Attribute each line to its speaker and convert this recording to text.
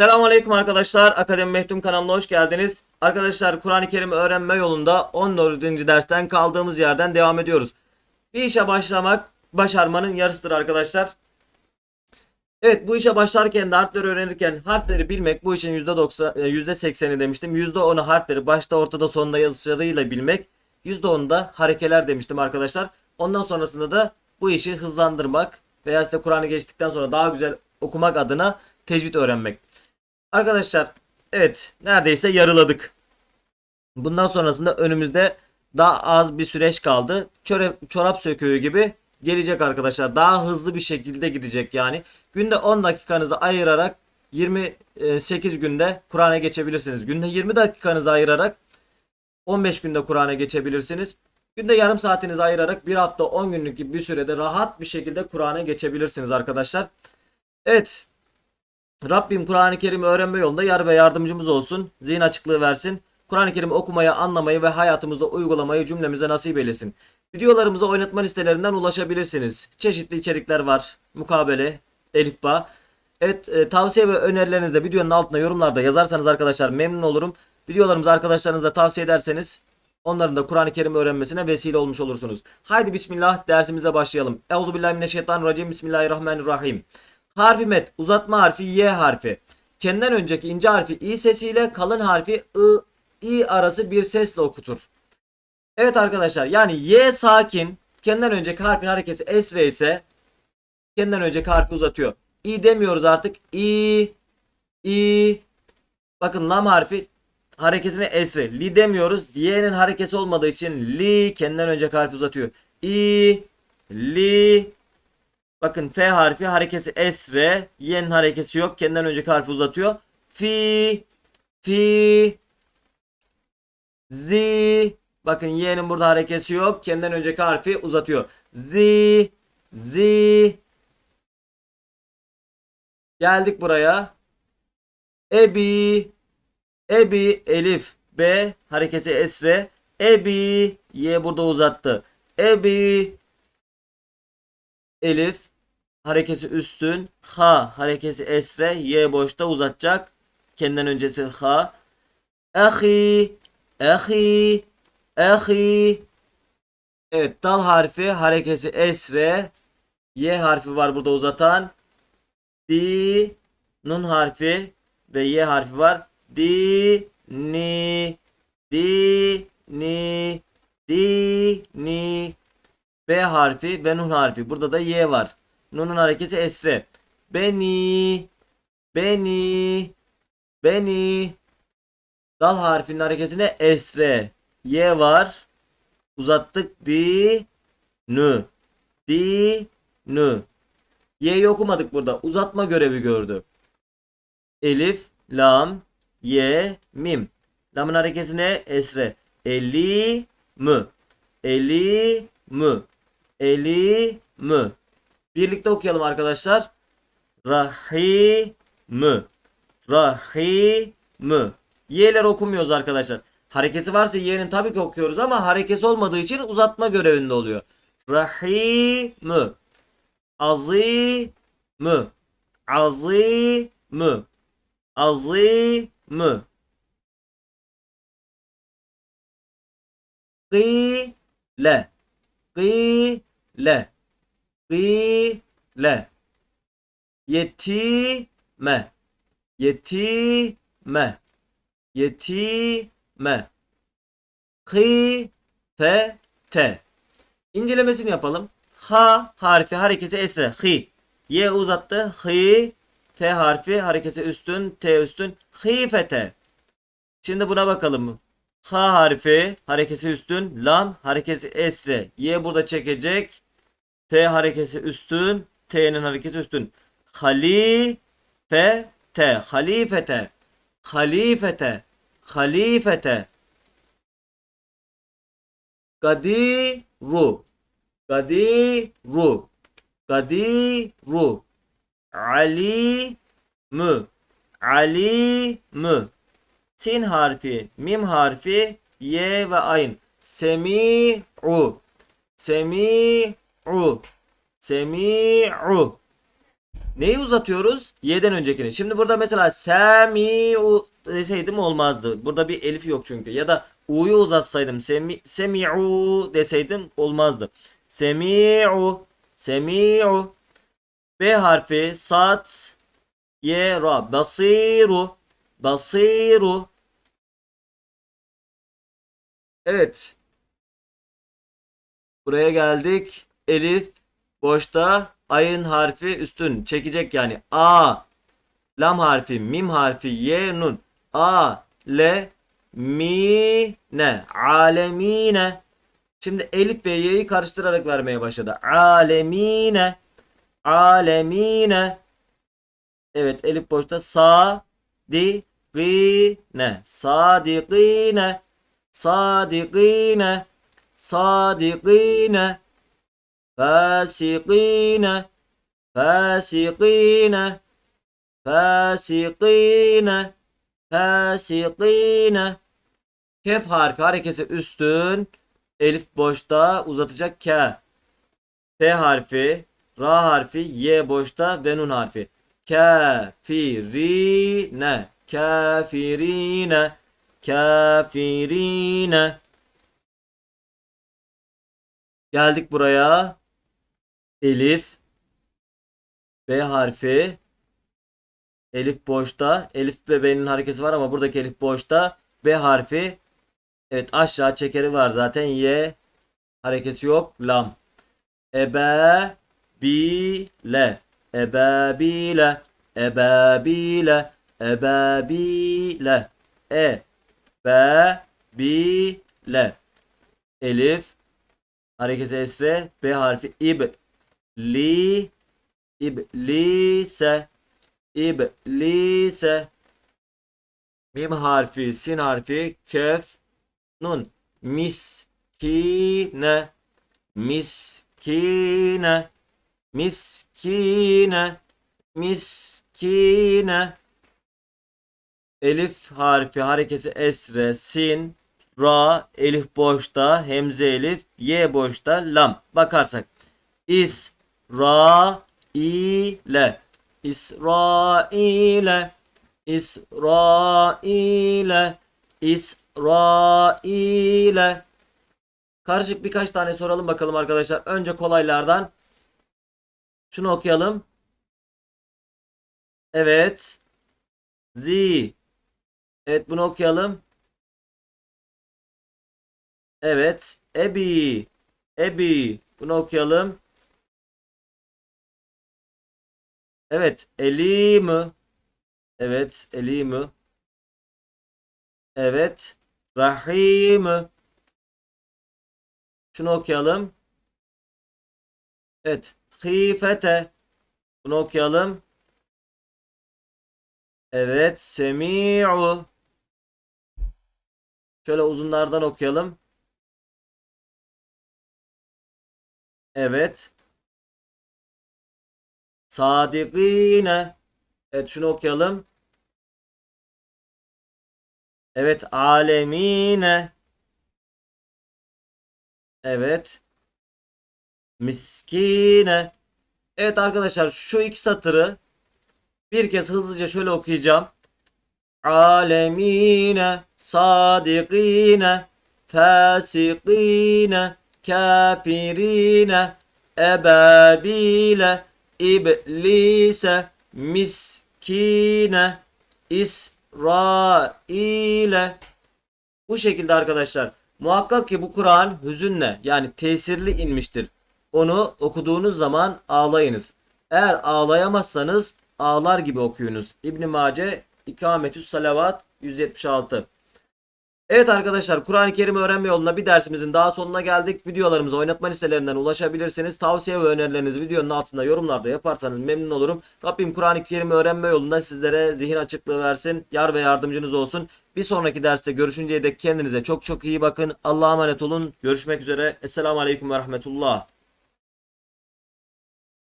Speaker 1: Selamünaleyküm arkadaşlar. Akademi Mehtum kanalına hoş geldiniz. Arkadaşlar Kur'an-ı Kerim öğrenme yolunda 14. dersten kaldığımız yerden devam ediyoruz. Bir işe başlamak başarmanın yarısıdır arkadaşlar. Evet bu işe başlarken de harfleri öğrenirken harfleri bilmek bu işin %90, e, %80'i demiştim. %10'u harfleri başta ortada sonunda yazışlarıyla bilmek. %10'u da harekeler demiştim arkadaşlar. Ondan sonrasında da bu işi hızlandırmak veya işte Kur'an'ı geçtikten sonra daha güzel okumak adına tecvid öğrenmek. Arkadaşlar evet neredeyse yarıladık. Bundan sonrasında önümüzde daha az bir süreç kaldı. Çöre, çorap söküğü gibi gelecek arkadaşlar. Daha hızlı bir şekilde gidecek yani. Günde 10 dakikanızı ayırarak 28 günde Kur'an'a geçebilirsiniz. Günde 20 dakikanızı ayırarak 15 günde Kur'an'a geçebilirsiniz. Günde yarım saatinizi ayırarak bir hafta 10 günlük gibi bir sürede rahat bir şekilde Kur'an'a geçebilirsiniz arkadaşlar. Evet Rabbim Kur'an-ı Kerim'i öğrenme yolunda yar ve yardımcımız olsun. Zihin açıklığı versin. Kur'an-ı Kerim'i okumayı, anlamayı ve hayatımızda uygulamayı cümlemize nasip eylesin. Videolarımıza oynatma listelerinden ulaşabilirsiniz. Çeşitli içerikler var. Mukabele, elifba. Evet e, tavsiye ve önerilerinizi de videonun altına yorumlarda yazarsanız arkadaşlar memnun olurum. Videolarımızı arkadaşlarınıza tavsiye ederseniz onların da Kur'an-ı Kerim öğrenmesine vesile olmuş olursunuz. Haydi bismillah dersimize başlayalım. Euzubillahimineşşeytanirracim. Bismillahirrahmanirrahim. Harfi met uzatma harfi y harfi. Kendinden önceki ince harfi i sesiyle kalın harfi ı i arası bir sesle okutur. Evet arkadaşlar yani y sakin kendinden önceki harfin hareketi esre ise kendinden önceki harfi uzatıyor. i demiyoruz artık. i i bakın lam harfi harekesine esre. Li demiyoruz. Y'nin harekesi olmadığı için li kendinden önceki harfi uzatıyor. i li Bakın F harfi harekesi esre. Y'nin harekesi yok. Kendinden önceki harfi uzatıyor. Fi. Fi. Zi. Bakın Y'nin burada harekesi yok. Kendinden önceki harfi uzatıyor. Zi. Zi. Geldik buraya. Ebi. Ebi. Elif. B. Harekesi esre. Ebi. Y burada uzattı. Ebi. Elif harekesi üstün, ha harekesi esre, y boşta uzatacak. Kendinden öncesi ha. Ahi, ahi, ahi. Evet dal harfi harekesi esre, y harfi var burada uzatan. Di, nun harfi ve y harfi var. Di, ni, di, ni, di, ni. B harfi ve nun harfi. Burada da y var. Nun'un hareketi esre. Beni. Beni. Beni. Dal harfinin hareketine esre. Y var. Uzattık. Di. Nü. Di. Nü. Y'yi okumadık burada. Uzatma görevi gördü. Elif. Lam. Y. Mim. Lamın hareketine esre. Eli. Mü. Eli. Mü. Eli. Mü. Birlikte okuyalım arkadaşlar. Rahimü. Rahimü. Y'ler okumuyoruz arkadaşlar. Harekesi varsa Y'nin tabii ki okuyoruz ama harekesi olmadığı için uzatma görevinde oluyor. Rahimü. Azimü. Azimü. Azimü. Gile. Gile. Gile. Yetime. Yetime. Yetime. Hifete. İncelemesini yapalım. Ha harfi hareketi esre. Hi. Y uzattı. Hi. F harfi hareketi üstün. T üstün. Hifete. Şimdi buna bakalım. Ha harfi hareketi üstün. Lam hareketi esre. Y burada çekecek. T harekesi üstün. T'nin harekesi üstün. Halife te. Halifete. Halifete. Halifete. Gadiru. Gadiru. Gadiru. Ali mü. Ali mü. Sin harfi, mim harfi, ye ve ayn. Semi'u. Semi'u. Semi'u. Neyi uzatıyoruz? Y'den öncekini. Şimdi burada mesela semi'u deseydim olmazdı. Burada bir elif yok çünkü. Ya da u'yu uzatsaydım semi, semi'u deseydim olmazdı. Semi'u semi'u B harfi sat ye ra basiru basiru Evet. Buraya geldik. Elif boşta ayın harfi üstün çekecek yani. A lam harfi mim harfi ye nun. A le mi ne alemine. Şimdi elif ve y'yi karıştırarak vermeye başladı. Alemine alemine. Evet elif boşta sa di ne sadikine sadikine sadikine fasikine fasikine fasikine fasikine Kef harfi harekesi üstün elif boşta uzatacak ke. F harfi Ra harfi Y boşta ve Nun harfi. Kafirine kafirine kafirine Geldik buraya. Elif. B harfi. Elif boşta. Elif ve B'nin hareketi var ama buradaki elif boşta. B harfi. Evet aşağı çekeri var zaten. Y hareketi yok. Lam. Ebe bile. Ebebile. Ebebile. Ebebile. E. Be. Bile. Elif. Harekesi esre. B harfi ib. Li. İblise. İblise. Mim harfi, sin harfi, kef, nun. Miskine. Miskine. Miskine. Miskine. Elif harfi harekesi esre, sin, ra, elif boşta, hemze elif, y boşta, lam. Bakarsak. İs, ra, ile. İsraile. İsraile. İsraile. Karışık birkaç tane soralım bakalım arkadaşlar. Önce kolaylardan. Şunu okuyalım. Evet. Z. Evet bunu okuyalım. Evet. Ebi. Ebi. Bunu okuyalım. Evet. Elimu. Evet. Elimu. Evet. Rahimu. Şunu okuyalım. Evet. Hifete. Bunu okuyalım. Evet. Semi'u. Şöyle uzunlardan okuyalım. Evet. Sadikine. Evet şunu okuyalım. Evet alemine. Evet. Miskine. Evet arkadaşlar şu iki satırı bir kez hızlıca şöyle okuyacağım. Alemine, sadikine, fasikine, kafirine, ebabile, iblise, miskine, İsraile. Bu şekilde arkadaşlar. Muhakkak ki bu Kur'an hüzünle yani tesirli inmiştir. Onu okuduğunuz zaman ağlayınız. Eğer ağlayamazsanız ağlar gibi okuyunuz. İbn Mace İkametüs Salavat 176. Evet arkadaşlar Kur'an-ı Kerim öğrenme yolunda bir dersimizin daha sonuna geldik. Videolarımıza oynatma listelerinden ulaşabilirsiniz. Tavsiye ve önerilerinizi videonun altında yorumlarda yaparsanız memnun olurum. Rabbim Kur'an-ı Kerim öğrenme yolunda sizlere zihin açıklığı versin. Yar ve yardımcınız olsun. Bir sonraki derste görüşünceye dek kendinize çok çok iyi bakın. Allah'a emanet olun. Görüşmek üzere. Esselamu Aleyküm ve Rahmetullah.